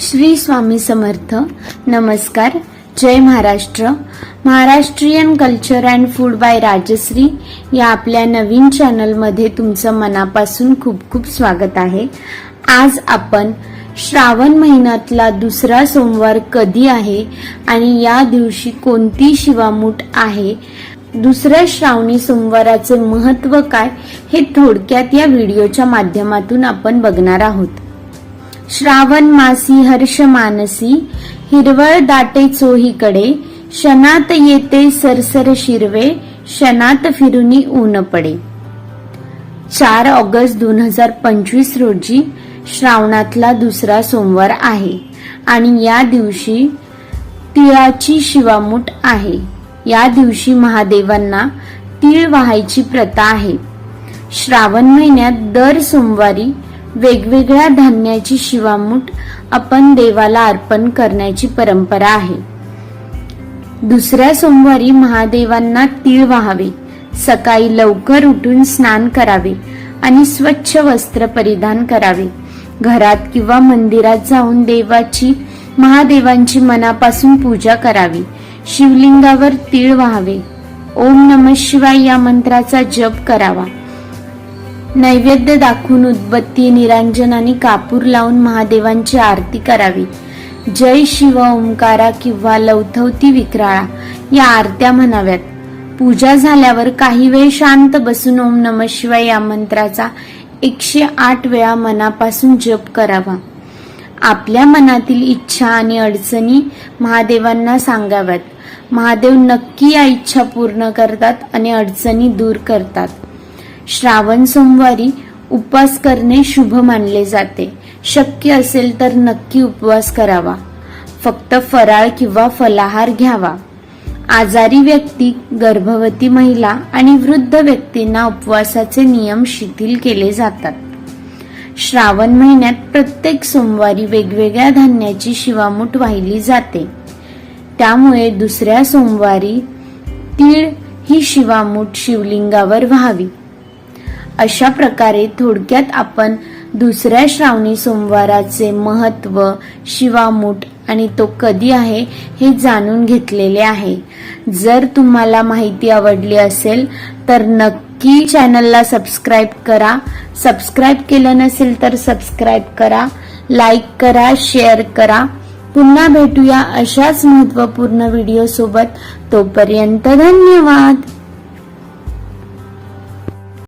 श्री स्वामी समर्थ. नमस्कार. जय Maharashtra. Maharashtrian culture and food by Rajshri या आपल्या नवीन चॅनलमध्ये तुमचं मनापासून खूप खूप स्वागत आहे. आज आपण श्रावण महिन्यातला दुसरा सोमवार कधी आहे आणि या दिवशी कोणती शिवामूठ आहे? दुसऱ्या श्रावणी सोमवाराचे महत्त्व काय हे थोडक्यात या व्हिडिओच्या माध्यमातून आपण बघणार आहोत. श्रावण मासी हर्ष मानसी हिरवळ दाटे चोहीकडे शनात येते सरसर शिरवे शनात फिरुनी ऊन पडे. चार ऑगस्ट दोन हजार पंचवीस रोजी श्रावणातला दुसरा सोमवार आहे आणि या दिवशी तिळाची शिवामूठ आहे. या दिवशी महादेवांना तीळ वाहायची प्रथा आहे. श्रावण महिन्यात दर सोमवारी वेगवेगळ्या धान्याची शिवामूठ आपण देवाला अर्पण करण्याची परंपरा आहे. दुसऱ्या सोमवारी महादेवांना तीळ वाहावे सकाळी लवकर उठून स्नान करावे आणि स्वच्छ वस्त्र परिधान करावे. घरात किंवा मंदिरात जाऊन देवाची महादेवांची मनापासून पूजा करावी. शिवलिंगावर तीळ वाहावे. ओम नम शिवाय या मंत्राचा जप करावा. नैवेद्य दाखवून उदबत्ती निरांजन आणि कापूर लावून महादेवांची आरती करावी. जय शिव ओंकारा किंवा लवथवती विक्राळा या आरत्या म्हणाव्यात. पूजा झाल्यावर काही वेळ शांत बसून ओम नम शिवाय या मंत्राचा एकशे आठ वेळा मनापासून जप करावा. आपल्या मनातील इच्छा आणि अडचणी महादेवांना सांगाव्यात. महादेव नक्की या इच्छा पूर्ण करतात आणि अडचणी दूर करतात. श्रावण सोमवारी उपवास करणे शुभ मानले जाते. शक्य असेल तर नक्की उपवास करावा. फक्त फराळ किंवा फलाहार घ्यावा. आजारी व्यक्ती गर्भवती महिला आणि वृद्ध व्यक्तींना उपवासाचे नियम शिथिल केले जातात. श्रावण महिन्यात प्रत्येक सोमवारी वेगवेगळ्या धान्याची शिवामूठ वाहिली जाते. त्यामुळे दुसऱ्या सोमवारी तीळ ही शिवामूठ शिवलिंगावर व्हावी. अशा प्रकारे थोडक्यात आपण दुसऱ्या श्रावणी सोमवाराचे महत्त्व शिवामूठ आणि तो कधी आहे हे जाणून घेतलेले आहे. जर तुम्हाला माहिती आवडली असेल तर नक्की चॅनलला सबस्क्राईब करा. सबस्क्राईब केलं नसेल तर सबस्क्राईब करा लाईक करा शेअर करा. पुन्हा भेटूया अशाच महत्त्वपूर्ण व्हिडिओ सोबत तोपर्यंत धन्यवाद!